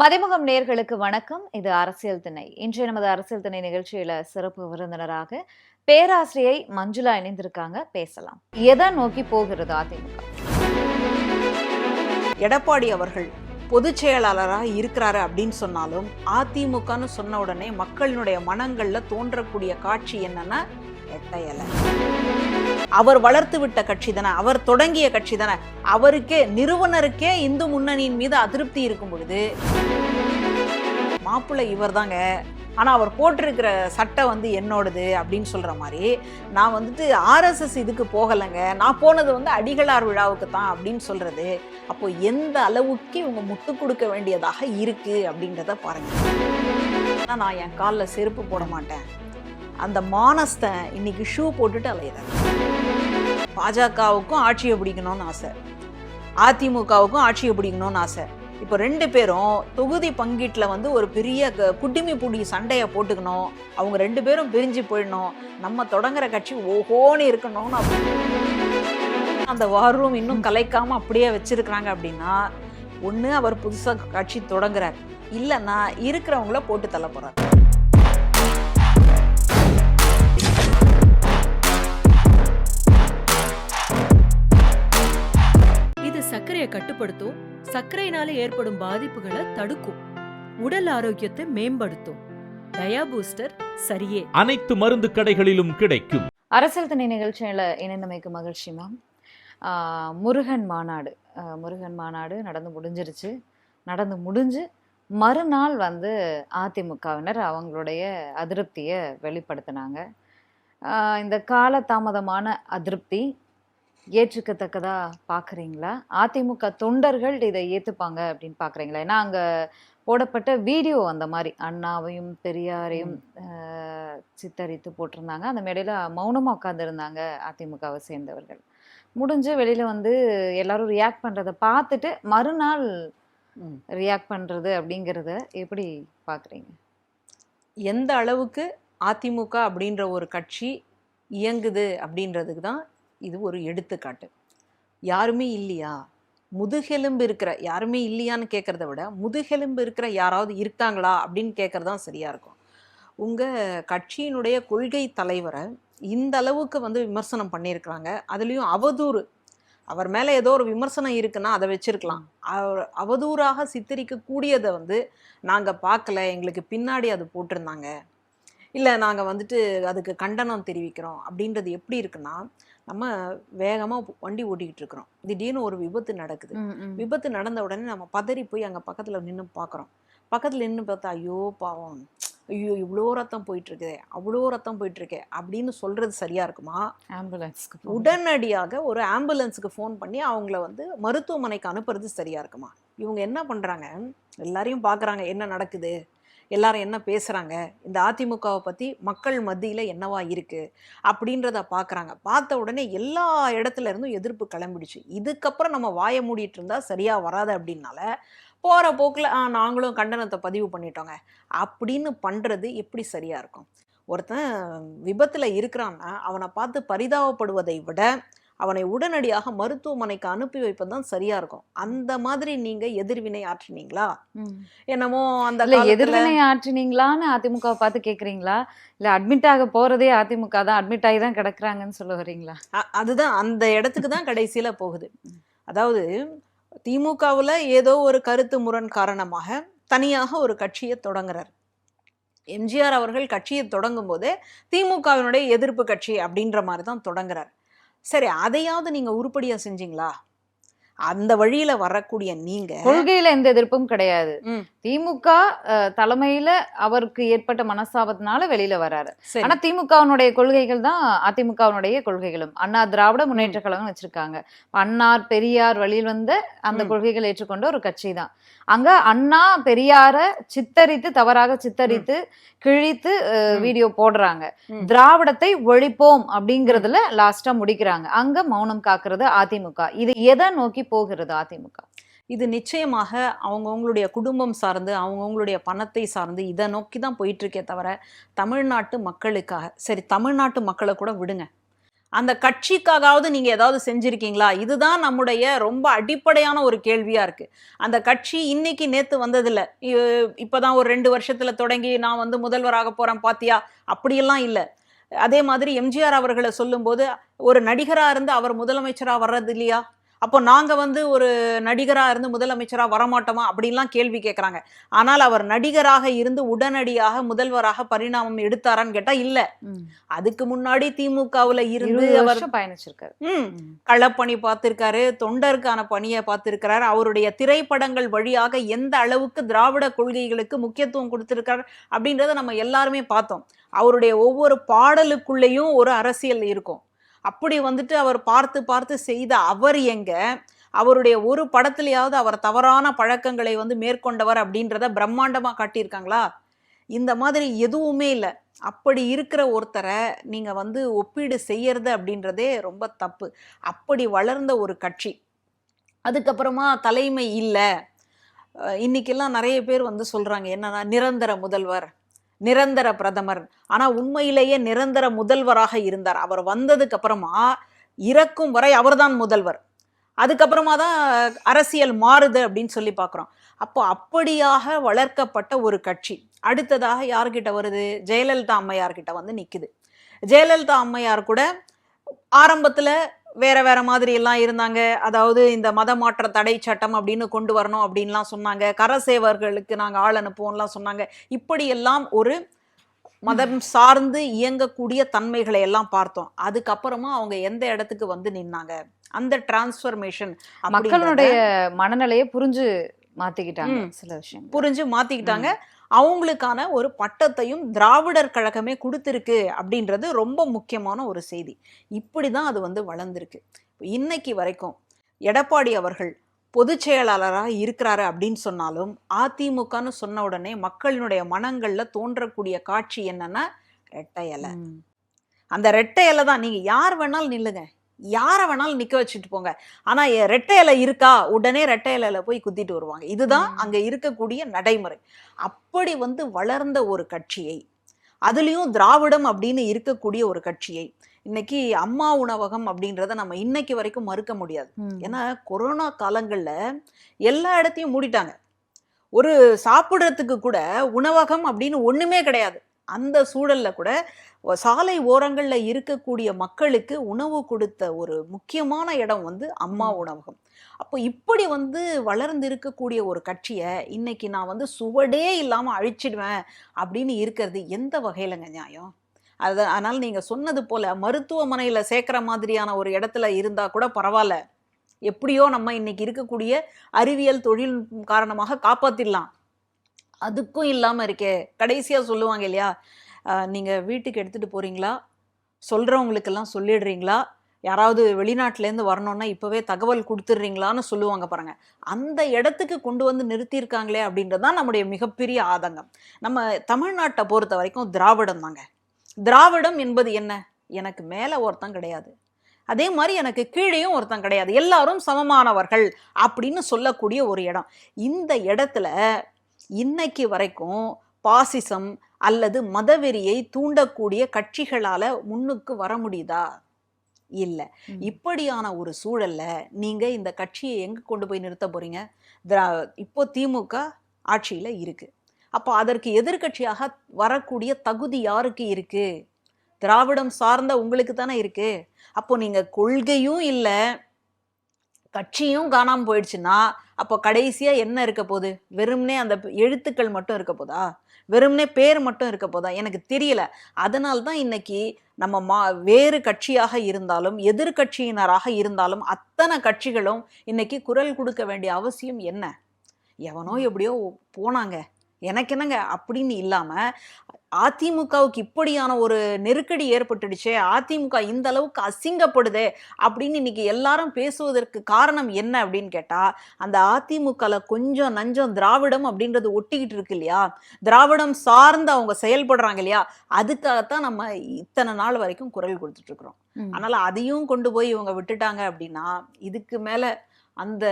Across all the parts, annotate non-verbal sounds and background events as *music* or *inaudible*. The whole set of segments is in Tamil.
மதிமுகம் நேர்களுக்கு வணக்கம். இது அரசியல் திணை. இன்றைய நமது அரசியல் திணை நிகழ்ச்சியில சிறப்பு விருந்தினராக பேராசிரியை மஞ்சுளா இணைந்திருக்காங்க. பேசலாம். எதை நோக்கி போகிறது அதிமுக எடப்பாடி அவர்கள் பொதுச் செயலாளராக இருக்கிறாரு அப்படின்னு சொன்னாலும் அதிமுகன்னு சொன்ன உடனே மக்களினுடைய மனங்கள்ல தோன்றக்கூடிய காட்சி என்னன்னா எட்டையலை அவர் வளர்த்து விட்ட கட்சி தானே அவர் தொடங்கிய கட்சி தானே அவருக்கே நிறுவனருக்கே இந்து முன்னணியின் மீது அதிருப்தி இருக்கும் பொழுது மாப்பிள்ளை இவர் தாங்க ஆனால் அவர் போட்டிருக்கிற சட்டை வந்து என்னோடது அப்படின்னு சொல்கிற மாதிரி நான் வந்துட்டு ஆர்எஸ்எஸ் இதுக்கு போகலைங்க. நான் போனது வந்து அடிகளார் விழாவுக்கு தான் அப்படின்னு சொல்கிறது அப்போ எந்த அளவுக்கு இவங்க முட்டு கொடுக்க வேண்டியதாக இருக்குது அப்படின்றத பாருங்க. ஆனால் நான் என் காலில் செருப்பு போட மாட்டேன். அந்த மானஸ்தன் இன்னைக்கு ஷூ போட்டுட்டு அலையிறேன் பாஜகவுக்கும் ஆட்சியை பிடிக்கணும்னு ஆசை. அதிமுகவுக்கும் ஆட்சியை பிடிக்கணும்னு ஆசை. இப்போ ரெண்டு பேரும் தொகுதி பங்கீட்டில் வந்து ஒரு பெரிய க- குட்டிமி புடி சண்டையை போட்டுக்கணும். அவங்க ரெண்டு பேரும் பிரிஞ்சு போயிடணும். நம்ம தொடங்குற கட்சி ஓஹோன்னு இருக்கணும்னு அப்படி- அந்த வார் ரூம் இன்னும் கலைக்காமல் அப்படியே வச்சுருக்கிறாங்க அப்படின்னா ஒன்று அவர் புதுசாக கட்சி தொடங்குறார். இல்லைன்னா இருக்கிறவங்கள போட்டு தள்ள போகிறார் சர்க்கரையை கட்டுப்படுத்தும் சர்க்கரையினால ஏற்படும் பாதிப்புகளை தடுக்கும். உடல் ஆரோக்கியத்தை மேம்படுத்தும். டயா பூஸ்டர் சரியே. அனைத்து மருந்து கடைகளிலும் கிடைக்கும். அரசியல் திணை நிகழ்ச்சியில இணைந்தமைக்கு மகிழ்ச்சி மேம் முருகன் மாநாடு. முருகன் மாநாடு நடந்து முடிஞ்சிருச்சு. நடந்து முடிஞ்சு மறுநாள் வந்து அதிமுகவினர் அவங்களுடைய அதிருப்தியை வெளிப்படுத்தினாங்க. இந்த காலதாமதமான அதிருப்தி ஏற்றுக்கத்தக்கதா பார்க்குறீங்களா அதிமுக தொண்டர்கள் இதை ஏற்றுப்பாங்க அப்படின்னு பார்க்குறீங்களா ஏன்னா அங்கே போடப்பட்ட வீடியோ அந்த மாதிரி அண்ணாவையும் பெரியாரையும் சித்தரித்து போட்டிருந்தாங்க. அந்த மேடையில் மௌனமாக உட்காந்துருந்தாங்க அதிமுகவை சேர்ந்தவர்கள். முடிஞ்சு வெளியில் வந்து எல்லாரும் ரியாக்ட் பண்ணுறதை பார்த்துட்டு மறுநாள். ரியாக்ட் பண்ணுறது அப்படிங்கிறத எப்படி பார்க்குறீங்க எந்த அளவுக்கு அதிமுக அப்படின்ற ஒரு கட்சி இயங்குது அப்படின்றதுக்கு தான் இது ஒரு எடுத்துக்காட்டு. யாருமே இல்லையா? முதுகெலும்பு இருக்கிற யாருமே இல்லையான்னு கேட்குறத விட முதுகெலும்பு இருக்கிற யாராவது இருக்காங்களா அப்படின்னு கேட்குறது தான் சரியாக இருக்கும். உங்கள் கட்சியினுடைய கொள்கை தலைவரை இந்த அளவுக்கு வந்து விமர்சனம் பண்ணியிருக்கிறாங்க. அதுலேயும் அவதூறு. அவர் மேலே ஏதோ ஒரு விமர்சனம் இருக்குன்னா அதை வச்சிருக்கலாம். அவர் அவதூறாக சித்தரிக்கக்கூடியதை வந்து நாங்கள் பார்க்கல எங்களுக்கு பின்னாடி அது போட்டிருந்தாங்க. இல்லை நாங்கள் வந்துட்டு அதுக்கு கண்டனம் தெரிவிக்கிறோம் அப்படின்றது எப்படி இருக்குன்னா நம்ம வேகமாக வண்டி ஓட்டிக்கிட்டு இருக்கிறோம். திடீர்னு ஒரு விபத்து நடக்குது. விபத்து நடந்த உடனே நம்ம பதறி போய் அங்கே பக்கத்தில் நின்று பார்க்குறோம் பக்கத்தில் நின்று பார்த்தா ஐயோ பாவம். ஐயோ இவ்வளோ ரத்தம் போயிட்டு இருக்குதே அவ்வளோ ரத்தம் போயிட்டு இருக்கே அப்படின்னு சொல்றது சரியா இருக்குமா? ஆம்புலன்ஸ்க்கு உடனடியாக ஒரு ஆம்புலன்ஸுக்கு ஃபோன் பண்ணி அவங்கள வந்து மருத்துவமனைக்கு அனுப்புறது சரியா இருக்குமா? இவங்க என்ன பண்றாங்க? எல்லாரையும் பார்க்கறாங்க என்ன நடக்குது? எல்லாரும் என்ன பேசுகிறாங்க இந்த அதிமுகவை பற்றி மக்கள் மத்தியில் என்னவா இருக்குது அப்படின்றத பார்க்குறாங்க பார்த்த உடனே எல்லா இடத்துல இருந்தும் எதிர்ப்பு கிளம்பிடுச்சு. இதுக்கப்புறம் நம்ம வாயை மூடிட்டு இருந்தால் சரியாக வராது அப்படின்னால போகிற போக்கில் நாங்களும் கண்டனத்தை பதிவு பண்ணிட்டோங்க. அப்படின்னு பண்ணுறது எப்படி சரியாக இருக்கும்? ஒருத்தன் விபத்தில் இருக்கிறான்னா அவனை பார்த்து பரிதாபப்படுவதை விட அவனை உடனடியாக மருத்துவமனைக்கு அனுப்பி வைப்பது தான் சரியா இருக்கும். அந்த மாதிரி நீங்க எதிர்வினை ஆற்றினீங்களா? என்னமோ அந்த எதிர்வினை ஆற்றினீங்களான்னு அதிமுகவை பார்த்து கேக்குறீங்களா? இல்ல அட்மிட் ஆக போறதே அதிமுக தான் அட்மிட் ஆகி தான் கிடக்குறாங்கன்னு சொல்ல வரீங்களா அதுதான் அந்த இடத்துக்கு தான் கடைசியில போகுது. அதாவது திமுகவுல ஏதோ ஒரு கருத்து முரண் காரணமாக தனியாக ஒரு கட்சியை தொடங்குறார். எம்ஜிஆர் அவர்கள் கட்சியை தொடங்கும் போதே திமுகவினுடைய எதிர்ப்பு கட்சி அப்படின்ற மாதிரி தான் தொடங்குறார். சரி அதையாவது நீங்க உருப்படியா செஞ்சீங்களா அந்த வழியில வரக்கூடிய நீங்க கொள்கையில எந்த எதிர்ப்பும் கிடையாது. திமுக தலைமையில அவருக்கு ஏற்பட்ட மனஸ்தாபத்தினால வெளியில வராரு. ஆனா திமுகவினுடைய கொள்கைகள் தான் அதிமுகவினுடைய கொள்கைகளும். அண்ணா திராவிட முன்னேற்ற கழகம் வச்சிருக்காங்க. அண்ணார் பெரியார் வழியில் வந்த அந்த. கொள்கைகள் ஏற்றுக்கொண்ட ஒரு கட்சி தான். அங்க அண்ணா பெரியார சித்தரித்து தவறாக சித்தரித்து கிழித்து. வீடியோ போடுறாங்க. திராவிடத்தை ஒழிப்போம் அப்படிங்கறதுல லாஸ்டா முடிக்கிறாங்க. அங்க மௌனம் காக்குறது அதிமுக. இது எதை நோக்கி போகிறது அதிமுக? இது நிச்சயமாக அவங்கவுங்களுடைய குடும்பம் சார்ந்து அவங்கவுங்களுடைய பணத்தை சார்ந்து இதை நோக்கி தான் போயிட்டுருக்கே தவிர தமிழ்நாட்டு மக்களுக்காக சரி தமிழ்நாட்டு மக்களை கூட விடுங்க. அந்த கட்சிக்காகவாவது நீங்கள் ஏதாவது செஞ்சுருக்கீங்களா? இதுதான் நம்முடைய ரொம்ப அடிப்படையான ஒரு கேள்வியாக இருக்குது அந்த கட்சி இன்னைக்கு நேற்று வந்ததில்ல. இப்போ தான் ஒரு ரெண்டு வருஷத்தில் தொடங்கி நான் வந்து முதல்வராக போகிறேன் பாத்தியா? அப்படியெல்லாம் இல்லை. அதே மாதிரி எம்ஜிஆர் அவர்களை சொல்லும்போது ஒரு நடிகராக இருந்து அவர் முதலமைச்சராக வர்றது இல்லையா? அப்போ நாங்க வந்து ஒரு நடிகரா இருந்து முதலமைச்சரா வரமாட்டோமா? அப்படின்லாம் கேள்வி கேட்கறாங்க ஆனால் அவர் நடிகராக இருந்து உடனடியாக முதல்வராக பரிணாமம் எடுத்தாரான்னு கேட்டா இல்ல. அதுக்கு முன்னாடி திமுகவுல இருந்து அவர் பயணிச்சிருக்காரு. ம். களப்பணி பார்த்திருக்காரு தொண்டருக்கான பணியை பார்த்திருக்கிறார் அவருடைய திரைப்படங்கள் வழியாக எந்த அளவுக்கு திராவிட கொள்கைகளுக்கு முக்கியத்துவம் கொடுத்திருக்கார் அப்படின்றத நம்ம எல்லாருமே பார்த்தோம். அவருடைய ஒவ்வொரு பாடலுக்குள்ளேயும் ஒரு அரசியல் இருக்கும். அப்படி வந்துட்டு அவர் பார்த்து பார்த்து செய்த அவர் எங்க? அவருடைய ஒரு படத்துலையாவது அவர் தவறான பழக்கங்களை வந்து மேற்கொண்டவர் அப்படின்றத பிரம்மாண்டமாக காட்டியிருக்காங்களா? இந்த மாதிரி எதுவுமே இல்லை. அப்படி இருக்கிற ஒருத்தரை நீங்கள் வந்து ஒப்பீடு செய்யறது அப்படின்றதே ரொம்ப தப்பு. அப்படி வளர்ந்த ஒரு கட்சி. அதுக்கப்புறமா தலைமை இல்லை. இன்னைக்கெல்லாம் நிறைய பேர் வந்து சொல்கிறாங்க என்னன்னா நிரந்தர முதல்வர். நிரந்தர பிரதமர். ஆனால் உண்மையிலேயே நிரந்தர முதல்வராக இருந்தார். அவர் வந்ததுக்கு அப்புறமா இறக்கும் வரை அவர்தான் முதல்வர். அதுக்கப்புறமா தான் அரசியல் மாறுது அப்படின்னு சொல்லி பார்க்குறோம். அப்போ அப்படியாக வளர்க்கப்பட்ட ஒரு கட்சி. அடுத்ததாக யார்கிட்ட வருது? ஜெயலலிதா அம்மையார்கிட்ட வந்து நிற்குது ஜெயலலிதா அம்மையார் கூட ஆரம்பத்தில் வேற வேற மாதிரி எல்லாம் இருந்தாங்க. அதாவது இந்த மத மாற்ற தடை சட்டம் அப்படின்னு கொண்டு வரணும் அப்படின்லாம் சொன்னாங்க. கரசேவர்களுக்கு நாங்க ஆள் அனுப்புவோம்லாம் சொன்னாங்க. இப்படியெல்லாம் ஒரு மதம் சார்ந்து இயங்கக்கூடிய தன்மைகளை எல்லாம் பார்த்தோம். அதுக்கப்புறமா அவங்க எந்த இடத்துக்கு வந்து நின்னாங்க? அந்த டிரான்ஸ்ஃபர்மேஷன் மக்களுடைய மனநிலையை புரிஞ்சு மாத்திக்கிட்டாங்க. சில விஷயங்கள். புரிஞ்சு மாத்திக்கிட்டாங்க. அவங்களுக்கான ஒரு பட்டத்தையும் திராவிடர் கழகமே கொடுத்துருக்கு அப்படின்றது ரொம்ப முக்கியமான ஒரு செய்தி. இப்படிதான் அது வந்து வளர்ந்துருக்கு. இன்னைக்கு வரைக்கும் எடப்பாடி அவர்கள் பொதுச் செயலாளராக இருக்கிறாரு அப்படின்னு சொன்னாலும் அதிமுகன்னு சொன்ன உடனே மக்களினுடைய மனங்கள்ல தோன்றக்கூடிய காட்சி என்னன்னா ரெட்டை இலை. அந்த ரெட்டை இலை தான் நீங்க யார் வேணாலும் நில்லுங்க. யாரை வேணாலும் நிக்க வச்சுட்டு போங்க. ஆனா எ- ரெட்டை இலை இருக்கா? உடனே ரெட்டை இலையில போய் குத்திட்டு வருவாங்க. இதுதான். அங்க இருக்கக்கூடிய நடைமுறை. அப்படி வந்து வளர்ந்த ஒரு கட்சியை அதுலயும் திராவிடம் அப்படின்னு இருக்கக்கூடிய ஒரு கட்சியை இன்னைக்கு அம்மா உணவகம் அப்படின்றத நம்ம இன்னைக்கு வரைக்கும் மறுக்க முடியாது. ஏன்னா கொரோனா காலங்கள்ல எல்லா இடத்தையும் மூடிட்டாங்க. ஒரு சாப்பிடுறதுக்கு கூட உணவகம் அப்படின்னு ஒண்ணுமே கிடையாது. அந்த சூழல்ல கூட சாலை ஓரங்கள்ல இருக்கக்கூடிய மக்களுக்கு உணவு கொடுத்த ஒரு முக்கியமான இடம் வந்து அம்மா. உணவகம். அப்போ இப்படி வந்து வளர்ந்து இருக்கக்கூடிய ஒரு கட்சியை இன்னைக்கு நான் வந்து சுவடே இல்லாம அழிச்சிடுவேன் அப்படின்னு இருக்கிறது எந்த வகையிலங்க நியாயம்? அது அதனால நீங்க சொன்னது போல மருத்துவமனையில சேர்க்கிற மாதிரியான ஒரு இடத்துல இருந்தா கூட பரவாயில்ல. எப்படியோ நம்ம இன்னைக்கு இருக்கக்கூடிய அறிவியல் தொழில் காரணமாக காப்பாத்திடலாம். அதுக்கும் இல்லாமல் இருக்கே. கடைசியாக சொல்லுவாங்க இல்லையா? நீங்கள் வீட்டுக்கு எடுத்துகிட்டு போகிறீங்களா சொல்கிறவங்களுக்கெல்லாம் சொல்லிடுறீங்களா? யாராவது வெளிநாட்டிலேருந்து வரணுன்னா வரணும்னா தகவல் கொடுத்துட்றீங்களான்னு சொல்லுவாங்க பாருங்கள் அந்த இடத்துக்கு கொண்டு வந்து நிறுத்தியிருக்காங்களே அப்படின்றது தான் நம்முடைய மிகப்பெரிய ஆதங்கம். நம்ம தமிழ்நாட்டை பொறுத்த வரைக்கும் திராவிடம் தாங்க. திராவிடம் என்பது என்ன? எனக்கு மேலே ஒருத்தன் கிடையாது. அதே மாதிரி எனக்கு கீழேயும் ஒருத்தன் கிடையாது. எல்லாரும் சமமானவர்கள் அப்படின்னு சொல்லக்கூடிய ஒரு இடம். இந்த இடத்துல இன்னைக்கு வரைக்கும் பாசிசம் அல்லது மதவெறியை தூண்டக்கூடிய கட்சிகளால முன்னுக்கு வர முடியுதா? இல்ல. இப்படியான ஒரு சூழல்ல நீங்க இந்த கட்சியை எங்க கொண்டு போய் நிறுத்த போறீங்க? இப்போ திமுக ஆட்சியில இருக்கு. அப்போ அதற்கு எதிர்க்கட்சியாக வரக்கூடிய தகுதி யாருக்கு இருக்கு? திராவிடம் சார்ந்த உங்களுக்கு தானே இருக்கு. அப்போ நீங்க கொள்கையும் இல்ல கட்சியும் காணாம போயிடுச்சுன்னா அப்போ கடைசியா என்ன இருக்க போகுது? வெறும்னே அந்த எழுத்துக்கள் மட்டும் இருக்க போதா? வெறும்னே பேர் மட்டும் இருக்க போதா? எனக்கு தெரியல. அதனால தான் இன்னைக்கு நம்ம மா வேறு கட்சியாக இருந்தாலும் எதிர்கட்சியினராக இருந்தாலும் அத்தனை கட்சிகளும் இன்னைக்கு குரல் கொடுக்க வேண்டிய அவசியம் என்ன? எவனோ எப்படியோ போனாங்க. எனக்கு என்னங்க அப்படின்னு இல்லாம அதிமுகவுக்கு இப்படியான ஒரு நெருக்கடி ஏற்பட்டுடுச்சே அதிமுக இந்த அளவுக்கு அசிங்கப்படுதே அப்படின்னு இன்னைக்கு எல்லாரும் பேசுவதற்கு காரணம் என்ன அப்படின்னு கேட்டா அந்த அதிமுகல கொஞ்சம் நஞ்சம் திராவிடம் அப்படின்றது ஒட்டிக்கிட்டு இருக்கு இல்லையா? திராவிடம் சார்ந்து அவங்க செயல்படுறாங்க இல்லையா? அதுக்காகத்தான் நம்ம இத்தனை நாள் வரைக்கும் குரல் கொடுத்துட்டு இருக்கிறோம். ம். அதனால அதையும் கொண்டு போய் இவங்க விட்டுட்டாங்க அப்படின்னா இதுக்கு மேல அந்த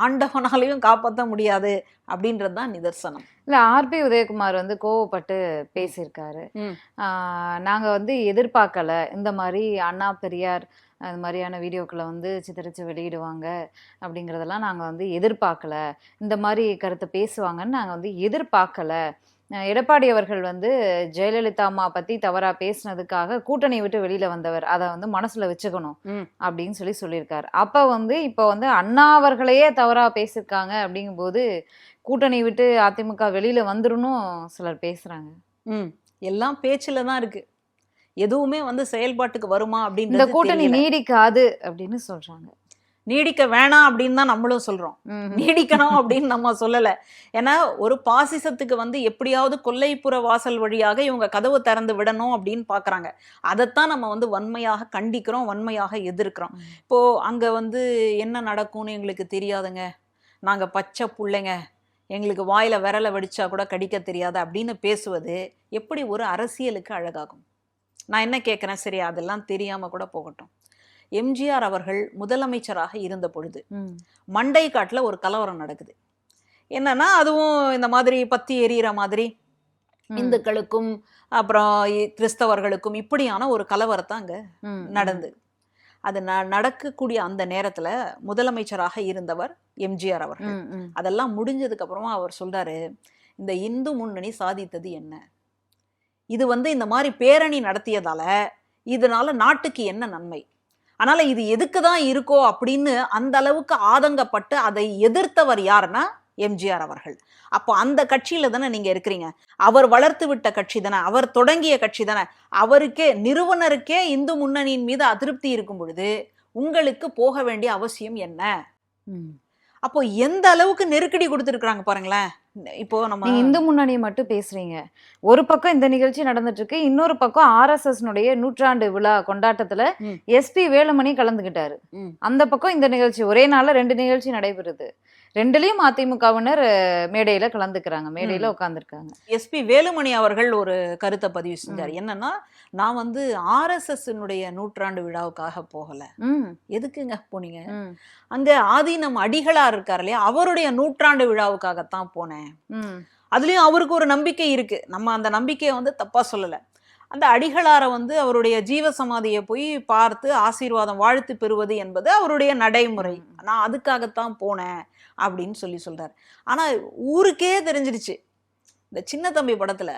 ஆண்டவனாலையும் காப்பாற்ற முடியாது அப்படின்றது தான் நிதர்சனம். இல்ல ஆர்பி உதயகுமார் வந்து கோவப்பட்டு பேசியிருக்காரு. ம். ஆஹ் நாங்க வந்து எதிர்பார்க்கல. இந்த மாதிரி அண்ணா பெரியார் அது மாதிரியான வீடியோக்களை வந்து சித்தரித்து வெளியிடுவாங்க அப்படிங்கிறதெல்லாம் நாங்கள் வந்து எதிர்பார்க்கல. இந்த மாதிரி கருத்தை பேசுவாங்கன்னு நாங்கள் வந்து எதிர்பார்க்கல. எடப்பாடி அவர்கள் வந்து ஜெயலலிதா அம்மா பற்றி தவறாக பேசினதுக்காக கூட்டணி விட்டு வெளியில் வந்தவர். அதை வந்து மனசில் வச்சுக்கணும். அப்படின்னு சொல்லி சொல்லியிருக்காரு. அப்போ வந்து இப்போ வந்து அண்ணா அவர்களையே தவறாக பேசியிருக்காங்க அப்படிங்கும்போது கூட்டணி விட்டு அதிமுக வெளியில் வந்துருன்னும் சிலர் பேசுகிறாங்க ம். எல்லாம் பேச்சுல தான் இருக்கு. எதுவுமே வந்து செயல்பாட்டுக்கு வருமா இந்த அப்படின்றது கூட்டணி. நீடிக்காது அப்படின்னு சொல்றாங்க. நீடிக்க வேணாம் அப்படின்னு தான் நம்மளும் சொல்றோம். நீடிக்கணும் அப்படின்னு நம்ம சொல்லல. ஏன்னா ஒரு பாசிசத்துக்கு வந்து எப்படியாவது கொல்லைப்புற வாசல் வழியாக இவங்க கதவு திறந்து விடணும் அப்படின்னு பாக்குறாங்க. அதைத்தான் நம்ம வந்து வன்மையாக கண்டிக்கிறோம் வன்மையாக எதிர்க்கிறோம். இப்போ அங்க வந்து என்ன நடக்கும்னு எங்களுக்கு தெரியாதுங்க. நாங்க பச்சை புள்ளைங்க. எங்களுக்கு வாயில விரல வெடிச்சா கூட கடிக்க தெரியாது அப்படின்னு பேசுவது எப்படி ஒரு அரசியலுக்கு அழகாகும். நான் என்ன கேட்குறேன் சரி அதெல்லாம் தெரியாம கூட போகட்டும். எம்ஜிஆர் அவர்கள் முதலமைச்சராக இருந்த பொழுது. மண்டை காட்டுல ஒரு கலவரம் நடக்குது என்னன்னா அதுவும் இந்த மாதிரி பத்தி எரியிற மாதிரி. இந்துக்களுக்கும் அப்புறம் கிறிஸ்தவர்களுக்கும் இப்படியான ஒரு கலவரத்தை அங்க. நடந்து அது ந நடக்கக்கூடிய அந்த நேரத்துல முதலமைச்சராக இருந்தவர் எம்ஜிஆர் அவர்கள். அதெல்லாம் முடிஞ்சதுக்கு அப்புறமா அவர் சொல்றாரு இந்த இந்து முன்னணி சாதித்தது என்ன இது வந்து இந்த மாதிரி பேரணி நடத்தியதால இதனால நாட்டுக்கு என்ன நன்மை அதனால இது எதுக்கு தான் இருக்கோ அப்படின்னு அந்த அளவுக்கு ஆதங்கப்பட்டு அதை எதிர்த்தவர் யாருன்னா எம்ஜிஆர் அவர்கள். அப்போ அந்த கட்சியில தானே நீங்க இருக்கிறீங்க. அவர் வளர்த்து விட்ட கட்சி தானே அவர் தொடங்கிய கட்சி தானே. அவருக்கே நிறுவனருக்கே இந்து முன்னணியின் மீது அதிருப்தி இருக்கும் பொழுது உங்களுக்கு போக வேண்டிய அவசியம் என்ன. அப்போ எந்த அளவுக்கு நெருக்கடி கொடுத்துருக்காங்க பாருங்களேன். இப்போ நம்ம இந்து முன்னணியை மட்டும் பேசுறீங்க ஒரு பக்கம் இந்த நிகழ்ச்சி நடந்துட்டு இருக்கு இன்னொரு பக்கம் ஆர்எஸ்எஸ் நூற்றாண்டு விழா கொண்டாட்டத்துல ம். எஸ்பி வேலுமணி கலந்துகிட்டாரு. அந்த பக்கம் இந்த நிகழ்ச்சி ஒரே நாள்ல ரெண்டு நிகழ்ச்சி நடைபெறுது ரெண்டுலயும் அதிமுகவினர் மேடையில கலந்துக்கிறாங்க. மேடையில உட்கார்ந்துருக்காங்க எஸ்பி வேலுமணி அவர்கள் ஒரு கருத்தை பதிவு செஞ்சார். என்னன்னா நான் வந்து ஆர்எஸ்எஸ் நூற்றாண்டு விழாவுக்காக போகல. எதுக்குங்க போனீங்க? அங்க ஆதீனம் அடிகளார் இருக்கார் இல்லையா? அவருடைய நூற்றாண்டு விழாவுக்காகத்தான் போனேன். ம். அதுலயும் அவருக்கு ஒரு நம்பிக்கை இருக்கு. நம்ம அந்த நம்பிக்கையை வந்து தப்பா சொல்லல. அந்த அடிகளாரை வந்து அவருடைய ஜீவ சமாதியை போய் பார்த்து ஆசீர்வாதம் வாழ்த்து பெறுவது என்பது அவருடைய நடைமுறை. நான் அதுக்காகத்தான் போனேன். அப்படின்னு சொல்லி சொல்றாரு. ஆனா ஊருக்கே தெரிஞ்சிருச்சு. இந்த சின்ன தம்பி படத்துல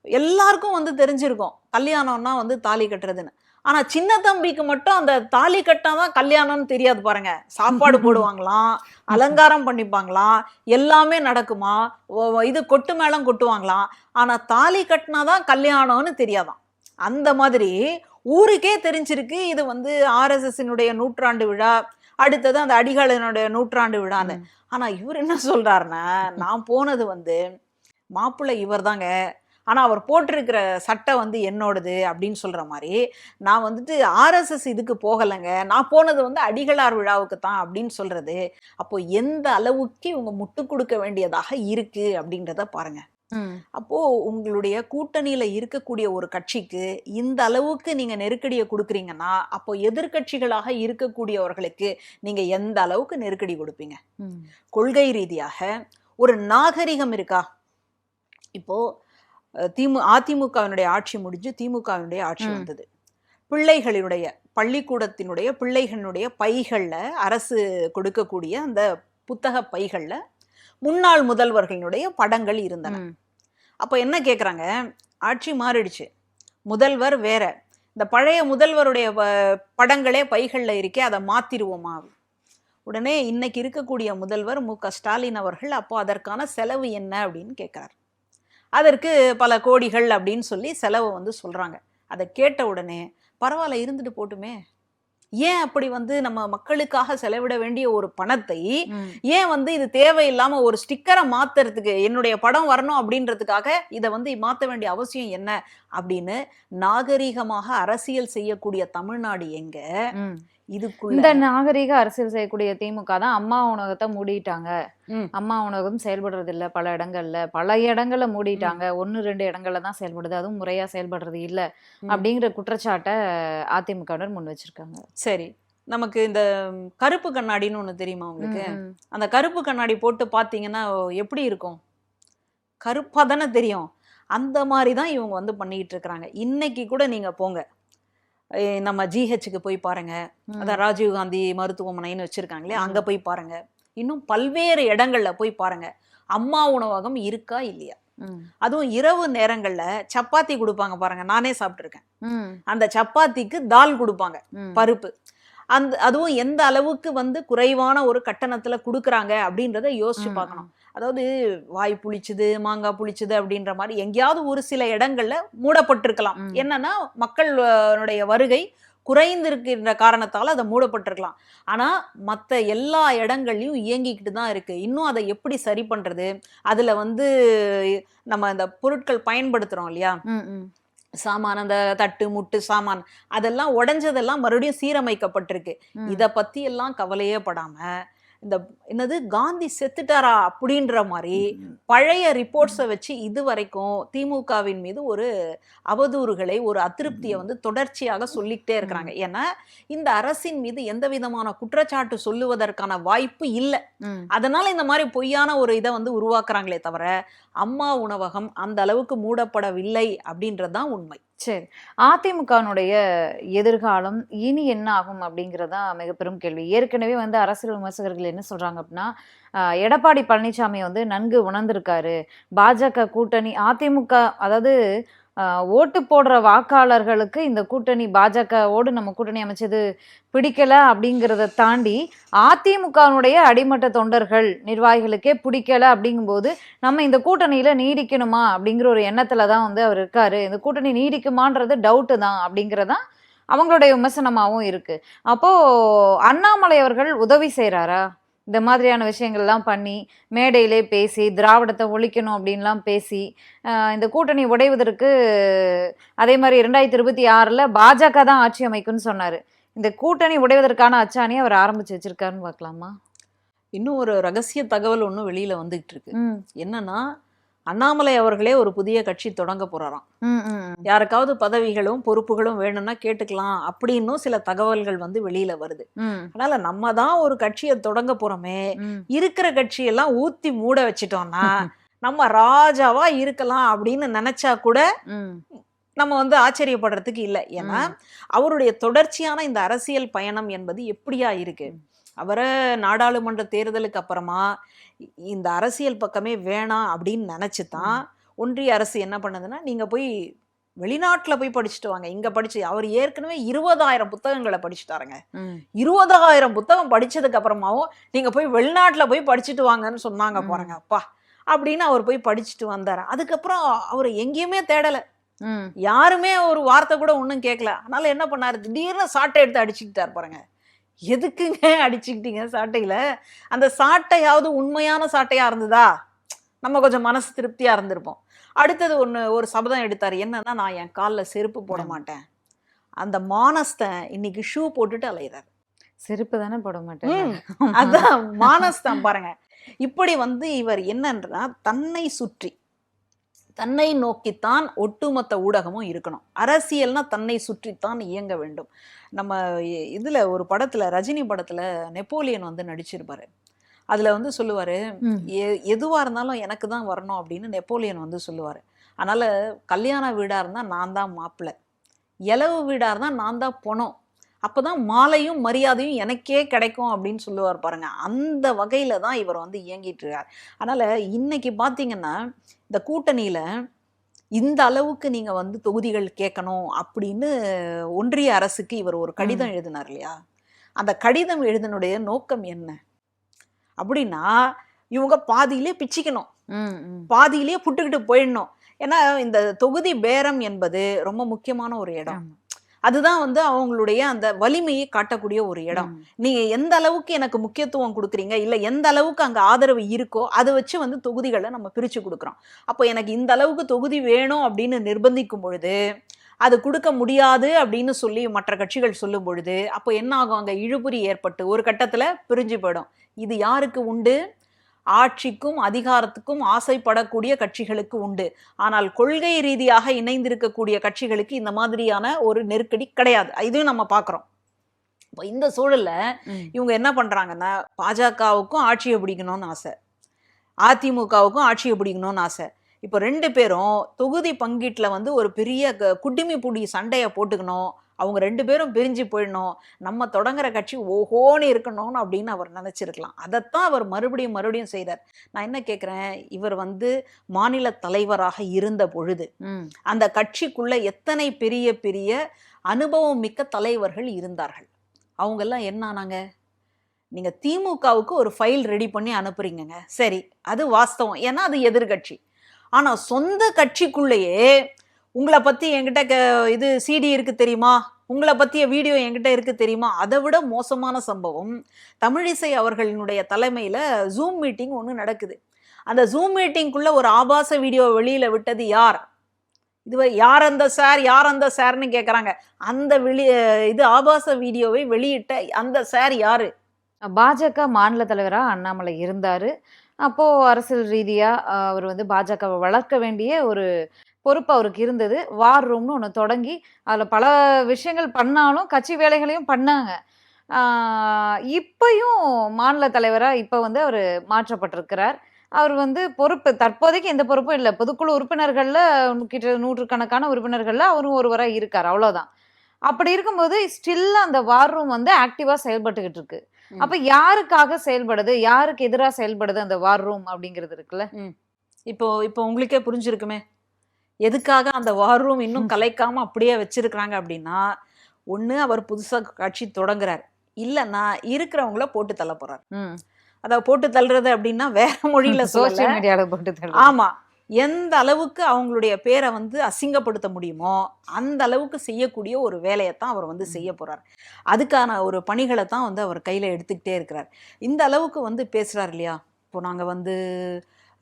எல்லாருக்கும் வந்து தெரிஞ்சிருக்கும். கல்யாணம்னா வந்து தாலி கட்டுறதுன்னு. ஆனா சின்ன தம்பிக்கு மட்டும் அந்த தாலி கட்டாதான் கல்யாணம்னு தெரியாது பாருங்க. சாப்பாடு *laughs* போடுவாங்களாம் அலங்காரம் பண்ணிப்பாங்களாம் எல்லாமே நடக்குமா இது கொட்டு மேளம் கொட்டுவாங்களாம். ஆனா தாலி கட்டினாதான் கல்யாணம்னு தெரியாதாம் அந்த மாதிரி ஊருக்கே தெரிஞ்சிருக்கு. இது வந்து ஆர்எஸ்எஸ்னுடைய நூற்றாண்டு விழா. அடுத்தது அந்த அடிகளினுடைய நூற்றாண்டு விழான்னு ம். ஆனா இவர் என்ன சொல்றாருன்னா நான் போனது வந்து மாப்பிள்ளை இவர்தாங்க. ஆனா அவர் போட்டிருக்கிற சட்டை வந்து என்னோடது அப்படின்னு சொல்ற மாதிரி நான் வந்துட்டு ஆர்எஸ்எஸ் இதுக்கு போகலைங்க. நான் போனது வந்து அடிகளார் விழாவுக்கு தான் அப்படின்னு சொல்றது. அப்போ எந்த அளவுக்கு இவங்க முட்டு கொடுக்க வேண்டியதாக இருக்கு அப்படின்றத பாருங்க. ம் அப்போ உங்களுடைய கூட்டணியில இருக்கக்கூடிய ஒரு கட்சிக்கு இந்த அளவுக்கு நீங்க நெருக்கடியை கொடுக்குறீங்கன்னா அப்போ எதிர்க்கட்சிகளாக இருக்கக்கூடியவர்களுக்கு நீங்க எந்த அளவுக்கு நெருக்கடி கொடுப்பீங்க? கொள்கை ரீதியாக ஒரு நாகரிகம் இருக்கா? இப்போ திமு அதிமுகவினுடைய ஆட்சி முடிஞ்சு திமுகவினுடைய ஆட்சி. வந்தது. பிள்ளைகளினுடைய பள்ளிக்கூடத்தினுடைய பிள்ளைகளினுடைய பைகள்ல அரசு கொடுக்கக்கூடிய அந்த புத்தக பைகள்ல முன்னாள் முதல்வர்களினுடைய படங்கள் இருந்தன. அப்போ என்ன கேட்குறாங்க ஆட்சி மாறிடுச்சு. முதல்வர் வேற. இந்த பழைய முதல்வருடைய படங்களே பைகளில் இருக்கே அதை மாத்திருவோமா உடனே இன்னைக்கு இருக்கக்கூடிய முதல்வர் மு. க. ஸ்டாலின் அவர்கள் அப்போ அதற்கான செலவு என்ன அப்படின்னு கேட்குறார் அதற்கு பல கோடிகள் அப்படின்னு சொல்லி செலவை வந்து சொல்கிறாங்க அதை கேட்ட உடனே பரவாயில்ல இருந்துட்டு போட்டுமே. ஏன் அப்படி வந்து நம்ம மக்களுக்காக செலவிட வேண்டிய ஒரு பணத்தை ஏன் வந்து இது தேவையில்லாம ஒரு ஸ்டிக்கரை மாத்துறதுக்கு என்னுடைய படம் வரணும் அப்படின்றதுக்காக இதை வந்து மாத்த வேண்டிய அவசியம் என்ன அப்படின்னு நாகரீகமாக அரசியல் செய்யக்கூடிய தமிழ்நாடு எங்க இதுக்குள்ள. இந்த நாகரீக அரசியல் செய்யக்கூடிய திமுக தான் அம்மா உணவகத்தை மூடிட்டாங்க. அம்மா உணவகம் செயல்படுறது இல்ல பல இடங்கள்ல. பல இடங்கள்ல மூடிட்டாங்க. ஒன்னு ரெண்டு இடங்கள்ல தான் செயல்படுது. அதுவும் முறையா செயல்படுறது இல்ல. அப்படிங்கிற குற்றச்சாட்டை அதிமுகவினர் முன் வச்சிருக்காங்க. சரி. நமக்கு இந்த கருப்பு கண்ணாடின்னு ஒண்ணு தெரியுமா உங்களுக்கு. அந்த கருப்பு கண்ணாடி போட்டு பார்த்தீங்கன்னா எப்படி இருக்கும்? கருப்பாக தானே தெரியும். அந்த மாதிரி தான் இவங்க வந்து பண்ணிக்கிட்டு இருக்கிறாங்க. இன்னைக்கு கூட நீங்கள் போங்க. நம்ம ஜிஹெச்சுக்கு போய் பாருங்க. அதான் ராஜீவ் காந்தி மருத்துவமனைன்னு வச்சிருக்காங்களே அங்க போய் பாருங்க. இன்னும் பல்வேறு இடங்கள்ல போய் பாருங்க. அம்மா உணவகம் இருக்கா இல்லையா? அதுவும் இரவு நேரங்கள்ல சப்பாத்தி கொடுப்பாங்க பாருங்க. நானே சாப்பிட்டுருக்கேன். ம், அந்த சப்பாத்திக்கு தால் கொடுப்பாங்க. பருப்பு. அந்த அதுவும் எந்த அளவுக்கு வந்து குறைவான ஒரு கட்டணத்துல கொடுக்குறாங்க அப்படின்றத யோசிச்சு பார்க்கணும். அதாவது வாய் புளிச்சுது மாங்காய் புளிச்சுது அப்படின்ற மாதிரி எங்கேயாவது ஒரு சில இடங்கள்ல மூடப்பட்டிருக்கலாம். என்னன்னா மக்களுடைய வருகை குறைந்திருக்கின்ற காரணத்தால அதை மூடப்பட்டிருக்கலாம் ஆனா மத்த எல்லா இடங்கள்லயும் இயங்கிக்கிட்டு தான் இருக்கு இன்னும் அதை எப்படி சரி பண்றது அதுல வந்து நம்ம இந்த பொருட்கள் பயன்படுத்துறோம் இல்லையா. சாமான் அந்த தட்டு முட்டு சாமான் அதெல்லாம் உடைஞ்சதெல்லாம் மறுபடியும் சீரமைக்கப்பட்டிருக்கு. இத பத்தி எல்லாம் கவலையே படாம இந்த என்னது காந்தி செத்துட்டாரா அப்படின்ற மாதிரி பழைய ரிப்போர்ட்ஸை வச்சு இது வரைக்கும் திமுகவின் மீது ஒரு அவதூறுகளை ஒரு அதிருப்தியை வந்து தொடர்ச்சியாக சொல்லிக்கிட்டே இருக்கிறாங்க. ஏன்னா இந்த அரசின் மீது எந்த விதமான குற்றச்சாட்டு சொல்லுவதற்கான வாய்ப்பு இல்லை. அதனால இந்த மாதிரி பொய்யான ஒரு இதை வந்து உருவாக்குறாங்களே தவிர அம்மா உணவகம் அந்த அளவுக்கு மூடப்படவில்லை அப்படின்றது தான் உண்மை. சரி. அதிமுகனுடைய எதிர்காலம் இனி என்ன ஆகும் அப்படிங்கிறதா மிக பெரும் கேள்வி. ஏற்கனவே வந்து அரசியல் விமர்சகர்கள் என்ன சொல்றாங்க அப்படின்னா எடப்பாடி பழனிசாமி வந்து நன்கு உணர்ந்திருக்காரு. பாஜக கூட்டணி அதிமுக அதாவது ஓட்டு போடுற வாக்காளர்களுக்கு இந்த கூட்டணி பாஜகவோடு நம்ம கூட்டணி அமைச்சது பிடிக்கல அப்படிங்கிறத தாண்டி அதிமுகவினுடைய அடிமட்ட தொண்டர்கள் நிர்வாகிகளுக்கே பிடிக்கல அப்படிங்கும்போது நம்ம இந்த கூட்டணியில் நீடிக்கணுமா அப்படிங்கிற ஒரு எண்ணத்துல தான் வந்து அவர் இருக்காரு. இந்த கூட்டணி நீடிக்குமான்றது டவுட்டு தான் அப்படிங்கிறதான் அவங்களுடைய விமர்சனமாகவும் இருக்கு. அப்போ அண்ணாமலை அவர்கள் உதவி செய்கிறாரா இந்த மாதிரியான விஷயங்கள்லாம் பண்ணி மேடையிலே பேசி திராவிடத்தை ஒழிக்கணும் அப்படின்லாம் பேசி இந்த கூட்டணி உடைவதற்கு அதே மாதிரி இரண்டாயிரத்தி இருபத்தி ஆறில் பாஜக தான் ஆட்சி அமைக்கும்னு சொன்னாரு. இந்த கூட்டணி உடைவதற்கான அச்சாணியை அவர் ஆரம்பிச்சு வச்சிருக்காருன்னு பார்க்கலாமா? இன்னும் ஒரு ரகசிய தகவல் ஒன்று வெளியில வந்துகிட்டு இருக்கு. என்னன்னா அண்ணாமலை அவர்களே ஒரு புதிய கட்சி தொடங்க போறாராம். யாருக்காவது பதவிகளும் பொறுப்புகளும் வேணும்னா கேட்டுக்கலாம் அப்படின்னும் சில தகவல்கள் வந்து வெளியில வருது. அதனால நம்ம தான் ஒரு கட்சியை தொடங்க போறோமே. இருக்கிற கட்சியெல்லாம் ஊத்தி மூட வச்சிட்டோம்னா நம்ம ராஜாவா இருக்கலாம் அப்படின்னு நினைச்சா கூட நம்ம வந்து ஆச்சரியப்படுறதுக்கு இல்லை. ஏன்னா அவருடைய தொடர்ச்சியான இந்த அரசியல் பயணம் என்பது எப்படியா இருக்கு? அவரை நாடாளுமன்ற தேர்தலுக்கு அப்புறமா இந்த அரசியல் பக்கமே வேணாம் அப்படின்னு நினைச்சு தான் ஒன்றிய அரசு என்ன பண்ணுதுன்னா நீங்க போய் வெளிநாட்டுல போய் படிச்சுட்டு வாங்க. இங்க படிச்சு அவர் ஏற்கனவே இருபதாயிரம் புத்தகங்களை படிச்சுட்டாருங்க. இருபதாயிரம் புத்தகம் படிச்சதுக்கு அப்புறமாவும் நீங்க போய் வெளிநாட்டுல போய் படிச்சுட்டு வாங்கன்னு சொன்னாங்க. பாருங்க அப்பா. அப்படின்னு அவர் போய் படிச்சுட்டு வந்தாரு. அதுக்கப்புறம் அவர் எங்கேயுமே தேடல. யாருமே ஒரு வார்த்தை கூட ஒன்றும் கேட்கல அதனால என்ன பண்ணாரு? திடீர்னு சாட்டை எடுத்து அடிச்சுக்கிட்டார் பாருங்க. எதுக்குங்க அடிச்சுக்கிட்டீங்க சாட்டையில? அந்த சாட்டையாவது உண்மையான சாட்டையா இருந்ததா? நம்ம கொஞ்சம் மனசு திருப்தியா இருந்திருப்போம். அடுத்தது ஒன்று ஒரு சபதம் எடுத்தார். என்னன்னா நான் என் காலில் செருப்பு போட மாட்டேன். அந்த மானஸ்தன் இன்னைக்கு ஷூ போட்டுட்டு அலையிறாரு. செருப்பு தானே போட மாட்டேன் அதான் மானஸ்தான் பாருங்க. இப்படி வந்து இவர் என்னன்றா தன்னை சுற்றி தன்னை நோக்கித்தான் ஒட்டுமொத்த ஊடகமும் இருக்கணும். அரசியல்னா தன்னை சுற்றித்தான் இயங்க வேண்டும். நம்ம இதுல ஒரு படத்துல ரஜினி படத்துல நெப்போலியன் வந்து நடிச்சிருப்பாரு. அதுல வந்து சொல்லுவாரு. எ- எதுவா இருந்தாலும் எனக்கு தான் வரணும் அப்படின்னு நெப்போலியன் வந்து சொல்லுவாரு. அதனால கல்யாண வீடா இருந்தா நான் தான் மாப்பிள்ளை. இலவு வீடா இருந்தா நான் தான் பொணம் அப்பதான் மாலையும் மரியாதையும் எனக்கே கிடைக்கும் அப்படின்னு சொல்லுவார் பாருங்க. அந்த வகையில தான் இவர் வந்து இயங்கிட்டு இருக்கார். அதனால இன்னைக்கு பாத்தீங்கன்னா இந்த கூட்டணியில இந்த அளவுக்கு நீங்க வந்து தொகுதிகள் கேட்கணும் அப்படின்னு ஒன்றிய அரசுக்கு இவர் ஒரு கடிதம் எழுதினார் இல்லையா? அந்த கடிதம் எழுதினுடைய நோக்கம் என்ன? அப்படின்னா இவங்க பாதியிலே பிச்சிக்கணும். பாதியிலேயே புட்டுக்கிட்டு போயிடணும். ஏன்னா இந்த தொகுதி பேரம் என்பது ரொம்ப முக்கியமான ஒரு இடம். அதுதான் வந்து அவங்களுடைய அந்த வலிமையை காட்டக்கூடிய ஒரு இடம். நீங்க எந்த அளவுக்கு எனக்கு முக்கியத்துவம் கொடுக்குறீங்க இல்ல எந்த அளவுக்கு அங்க ஆதரவு இருக்கோ அதை வச்சு வந்து தொகுதிகளை நம்ம பிரிச்சு கொடுக்குறோம். அப்போ எனக்கு இந்த அளவுக்கு தொகுதி வேணும் அப்படின்னு நிர்பந்திக்கும் பொழுது அது கொடுக்க முடியாது அப்படின்னு சொல்லி மற்ற கட்சிகள் சொல்லும் பொழுது அப்போ என்ன ஆகும் அங்க இழுபறி ஏற்பட்டு ஒரு கட்டத்துல பிரிஞ்சு போயிடும். இது யாருக்கு உண்டு? ஆட்சிக்கும் அதிகாரத்துக்கும் ஆசைப்படக்கூடிய கட்சிகளுக்கு உண்டு. ஆனால் கொள்கை ரீதியாக இணைந்திருக்கக்கூடிய கட்சிகளுக்கு இந்த மாதிரியான ஒரு நெருக்கடி கிடையாது. இதையும் நம்ம பார்க்குறோம். இப்போ இந்த சூழல்ல. இவங்க என்ன பண்றாங்கன்னா பாஜகவுக்கும் ஆட்சியை பிடிக்கணும்னு ஆசை. அதிமுகவுக்கும் ஆட்சியை பிடிக்கணும்னு ஆசை. இப்போ ரெண்டு பேரும் தொகுதி பங்கீட்டில் வந்து ஒரு பெரிய குடிமி புடி சண்டையை போட்டுக்கணும். அவங்க ரெண்டு பேரும் பிரிஞ்சு போயிடணும். நம்ம தொடங்குற கட்சி ஓஹோன்னு இருக்கணும்னு அப்படின்னு அவர் நினைச்சிருக்கலாம். அதைத்தான் அவர் மறுபடியும் மறுபடியும் செய்கிறார் நான் என்ன கேட்குறேன் இவர் வந்து மாநில தலைவராக இருந்த பொழுது. அந்த கட்சிக்குள்ள எத்தனை பெரிய பெரிய அனுபவம் மிக்க தலைவர்கள் இருந்தார்கள். அவங்கெல்லாம் என்ன ஆனாங்க? நீங்க திமுகவுக்கு ஒரு ஃபைல் ரெடி பண்ணி அனுப்புறீங்கங்க. சரி அது வாஸ்தவம். ஏன்னா அது எதிர்கட்சி. ஆனா சொந்த கட்சிக்குள்ளேயே உங்களை பற்றி என்கிட்ட க- இது சிடி இருக்குது தெரியுமா? உங்களை பற்றிய வீடியோ என்கிட்ட இருக்குது தெரியுமா? அதை விட மோசமான சம்பவம். தமிழிசை அவர்களினுடைய தலைமையில் ஜூம் மீட்டிங் ஒன்று நடக்குது. அந்த ஜூம் மீட்டிங்குள்ளே ஒரு ஆபாச வீடியோ வெளியில் விட்டது யார்? இது யார் அந்த சார் யார் அந்த சார்னு கேட்குறாங்க அந்த வெளி இது ஆபாச வீடியோவை வெளியிட்ட அந்த சார் யார்? பாஜக மாநில தலைவராக அண்ணாமலை இருந்தார். அப்போது அரசியல் ரீதியாக அவர் வந்து பாஜகவை வளர்க்க வேண்டிய ஒரு பொறுப்பு அவருக்கு இருந்தது. வார் ரூம்னு ஒன்று தொடங்கி அதில் பல விஷயங்கள் பண்ணாலும் கட்சி வேலைகளையும் பண்ணாங்க. ஆஹ், இப்பயும் மாநில தலைவராக இப்போ வந்து அவர் மாற்றப்பட்டிருக்கிறார். அவர் வந்து பொறுப்பு தற்போதைக்கு எந்த பொறுப்பும் இல்லை. பொதுக்குழு உறுப்பினர்களில் கிட்ட நூற்றுக்கணக்கான உறுப்பினர்களில் அவரும் ஒருவராக இருக்கார் அவ்வளோதான் அப்படி இருக்கும்போது ஸ்டில் அந்த வார் ரூம் வந்து ஆக்டிவாக செயல்பட்டுக்கிட்டு இருக்கு. அப்ப யாருக்காக செயல்படுது? யாருக்கு எதிராக செயல்படுது அந்த வார் ரூம் அப்படிங்கிறது இருக்குல்ல? இப்போ இப்போ உங்களுக்கே புரிஞ்சிருக்குமே? எதுக்காக அந்த வார் ரூம் இன்னும் கலைக்காம அப்படியே வச்சிருக்கிறாங்க அப்படின்னா ஒண்ணு அவர் புதுசா கட்சி தொடங்குறார். இல்லைன்னா இருக்கிறவங்கள போட்டு தள்ள போறார். அத போட்டு தள்ளுறது அப்படின்னா வேற மொழியில *laughs* சோசியல் மீடியால போட்டு. ஆமா. எந்த அளவுக்கு அவங்களுடைய பேரை வந்து அசிங்கப்படுத்த முடியுமோ அந்த அளவுக்கு செய்யக்கூடிய ஒரு வேலையைத்தான் அவர் வந்து செய்ய போறார். அதுக்கான ஒரு பணிகளை தான் வந்து அவர் கையில எடுத்துக்கிட்டே இருக்கிறார். இந்த அளவுக்கு வந்து பேசுறார் இல்லையா? இப்போ நாங்க வந்து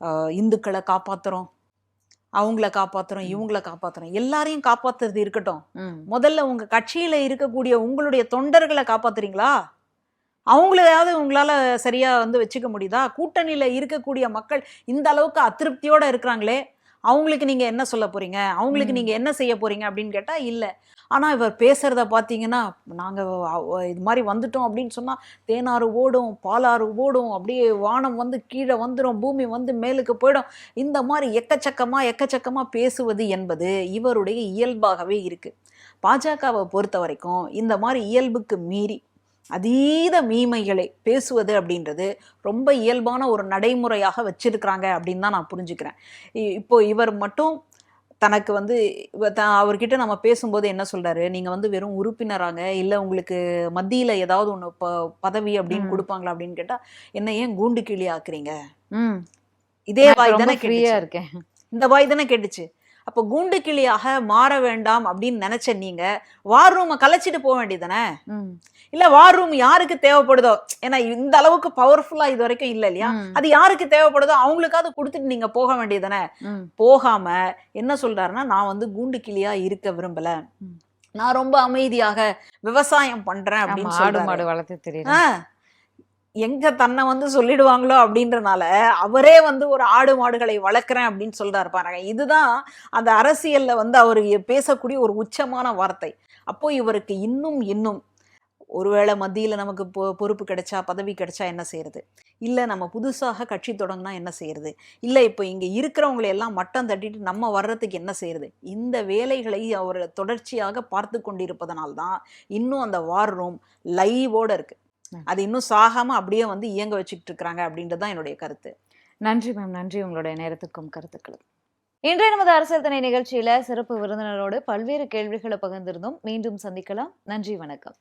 ஆஹ், இந்துக்களை காப்பாத்துறோம். அவங்கள காப்பாத்துறோம் இவங்கள காப்பாத்துறோம். எல்லாரையும் காப்பாத்துறது இருக்கட்டும். முதல்ல உங்க கட்சியில இருக்கக்கூடிய உங்களுடைய தொண்டர்களை காப்பாத்துறீங்களா? அவங்களையாவது உங்களால சரியா வந்து வச்சுக்க முடியுதா? கூட்டணியில இருக்கக்கூடிய மக்கள் இந்த அளவுக்கு அதிருப்தியோட இருக்கிறாங்களே அவங்களுக்கு நீங்க என்ன சொல்ல போறீங்க? அவங்களுக்கு. நீங்க என்ன செய்ய போறீங்க அப்படின்னு கேட்டா இல்ல. ஆனால் இவர் பேசுகிறத பார்த்தீங்கன்னா நாங்கள் இது மாதிரி வந்துட்டோம் அப்படின்னு சொன்னால் தேனாறு ஓடும் பாலாறு ஓடும் அப்படியே வானம் வந்து கீழே வந்துடும் பூமி வந்து மேலுக்கு போயிடும். இந்த மாதிரி எக்கச்சக்கமாக எக்கச்சக்கமாக பேசுவது என்பது இவருடைய இயல்பாகவே இருக்குது பாஜகவை பொறுத்த வரைக்கும் இந்த மாதிரி இயல்புக்கு மீறி அதீத மீமைகளை பேசுவது அப்படின்றது ரொம்ப இயல்பான ஒரு நடைமுறையாக வச்சிருக்கிறாங்க அப்படின்னு தான் நான் புரிஞ்சுக்கிறேன். இ- இப்போ இவர் மட்டும் தனக்கு வந்து அவர்கிட்ட நம்ம பேசும்போது என்ன சொல்றாரு? நீங்க வந்து வெறும் உறுப்பினராங்க. இல்ல உங்களுக்கு மத்தியில ஏதாவது ஒண்ணு ப- பதவி அப்படின்னு. கொடுப்பாங்களா? அப்படின்னு கேட்டா என்ன ஏன் கூண்டு கிளி ஆக்குறீங்க. இதே வாய் தானே கேட்டுச்சு. இருக்கேன். இந்த வாய் தானே கேட்டுச்சு. அப்போ கூண்டு கிளியாக மாற வேண்டாம் அப்படின்னு நினைச்ச நீங்க வார் ரூமை கலைச்சிட்டு போக வேண்டியதானே. இல்ல வார் ரூம் யாருக்கு தேவைப்படுதோ ஏன்னா இந்த அளவுக்கு பவர்ஃபுல்லா இது வரைக்கும் இல்ல இல்லையா. அது யாருக்கு தேவைப்படுதோ அவங்களுக்காவது கொடுத்துட்டு நீங்க போக வேண்டியதானே. போகாம என்ன சொல்றாருன்னா நான் வந்து கூண்டு கிளியா இருக்க விரும்பல. நான் ரொம்ப அமைதியாக விவசாயம் பண்றேன் அப்படின்னு ஆடு மாடு வளர்த்து தெரியுது ஆ, எங்க தன்னை வந்து சொல்லிடுவாங்களோ அப்படின்றனால அவரே வந்து ஒரு ஆடு மாடுகளை வளர்க்குறேன் அப்படின்னு சொல்றாரு பாருங்க. இதுதான் அந்த அரசியல்ல வந்து அவர் பேசக்கூடிய ஒரு உச்சமான வார்த்தை. அப்போ இவருக்கு இன்னும் இன்னும் ஒருவேளை மத்தியில் நமக்கு பொ- பொறுப்பு கிடைச்சா பதவி கிடைச்சா என்ன செய்யறது? இல்லை நம்ம புதுசாக கட்சி தொடங்கினா என்ன செய்யறது? இல்லை இப்போ இங்கே இருக்கிறவங்களை எல்லாம் மட்டம் தட்டிட்டு நம்ம வர்றதுக்கு என்ன செய்யறது? இந்த வேலைகளை அவர் தொடர்ச்சியாக பார்த்து கொண்டிருப்பதனால்தான் இன்னும் அந்த வார் ரூம் லைவோடு இருக்குது அது இன்னும் சாகாம அப்படியே வந்து இயங்க வச்சுக்கிட்டு இருக்காங்க அப்படின்றது தான் என்னுடைய கருத்து. நன்றி மேம் நன்றி உங்களுடைய நேரத்துக்கும் கருத்துக்களும். இன்றைய நமது அரசியல் திணை நிகழ்ச்சியில சிறப்பு விருந்தினரோடு பல்வேறு கேள்விகளை பகிர்ந்திருந்தோம். மீண்டும் சந்திக்கலாம். நன்றி வணக்கம்.